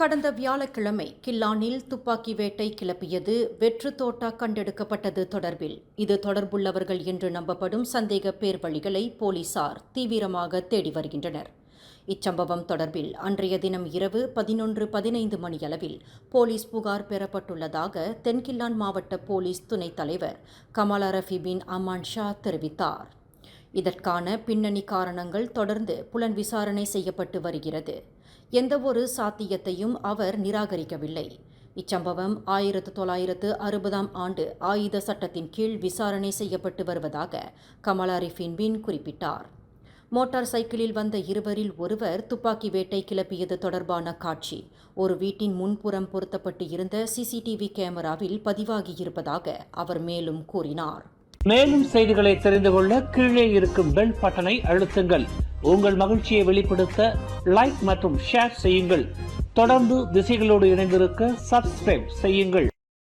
கடந்த வியாழக்கிழமை கில்லானில் துப்பாக்கி வேட்டை கிளப்பியது. வெற்று தோட்டா கண்டெடுக்கப்பட்டது தொடர்பில். இது தொடர்புள்ளவர்கள் என்று நம்பப்படும் சந்தேக பேர் வழிகளை போலீசார் தீவிரமாக தேடி வருகின்றனர். இச்சம்பவம் தொடர்பில் அன்றைய தினம் இரவு பதினொன்று பதினைந்து மணியளவில் போலீஸ் புகார் பெறப்பட்டுள்ளதாக தென்கில்லான் மாவட்ட போலீஸ் துணைத் தலைவர் கமாலா ரஃபி பின் அமான் ஷா தெரிவித்தார். இதற்கான பின்னணி காரணங்கள் தொடர்ந்து புலன் விசாரணை செய்யப்பட்டு வருகிறது. எந்தவொரு சாத்தியத்தையும் அவர் நிராகரிக்கவில்லை. இச்சம்பவம் ஆயிரத்து தொள்ளாயிரத்து அறுபதாம் ஆண்டு ஆயுத சட்டத்தின் கீழ் விசாரணை செய்யப்பட்டு வருவதாக கமலா ரிஃபின் பின் குறிப்பிட்டார். மோட்டார் சைக்கிளில் வந்த இருவரில் ஒருவர் துப்பாக்கி வேட்டை கிளப்பியது தொடர்பான காட்சி ஒரு வீட்டின் முன்புறம் பொருத்தப்பட்டு இருந்த சிசிடிவி கேமராவில் பதிவாகியிருப்பதாக அவர் மேலும் கூறினார். மேலும் செய்திகளை தெரிந்து கொள்ள கீழே இருக்கும் பெல் பட்டனை அழுத்துங்கள். உங்கள் மகிழ்ச்சியை வெளிப்படுத்த லைக் மற்றும் ஷேர் செய்யுங்கள். தொடர்ந்து திசைகளோடு இணைந்திருக்க சப்ஸ்கிரைப் செய்யுங்கள்.